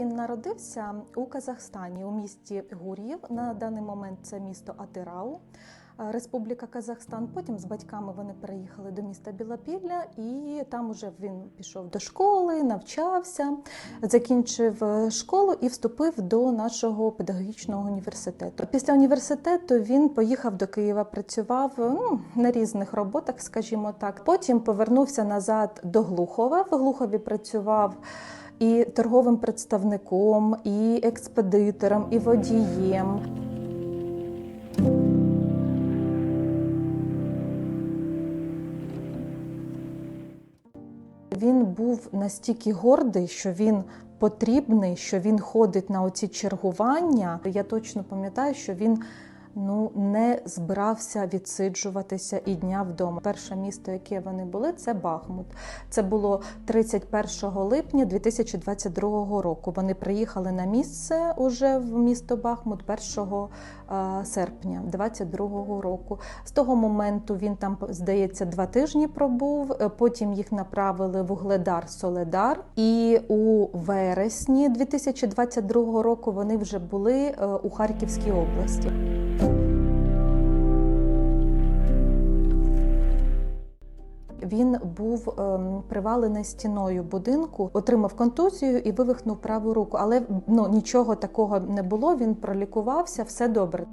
Він народився у Казахстані у місті Гур'їв. На даний момент це місто Атирау. е, Республіка Казахстан. Потім з батьками вони переїхали до міста Білопілля, і там уже він пішов до школи, навчався, закінчив е, школу і вступив до нашого педагогічного університету. Після університету він поїхав до Києва, працював ну, на різних роботах, скажімо так. Потім повернувся назад до Глухова. В Глухові працював і торговим представником, і експедитором, і водієм. Він був настільки гордий, що він потрібний, що він ходить на оці чергування. Я точно пам'ятаю, що він ну не збирався відсиджуватися і дня вдома. Перше місто, яке вони були, це Бахмут. Це було 31 липня 2022 року. Вони приїхали на місце уже в місто Бахмут 1 е, серпня 2022 року. З того моменту він там, здається, два тижні пробув. е, Потім їх направили в Угледар Соледар. І у вересні 2022 року вони вже були е, у Харківській області. Він був ем, привалений стіною будинку, отримав контузію і вивихнув праву руку. Але ну нічого такого не було. Він пролікувався, все добре.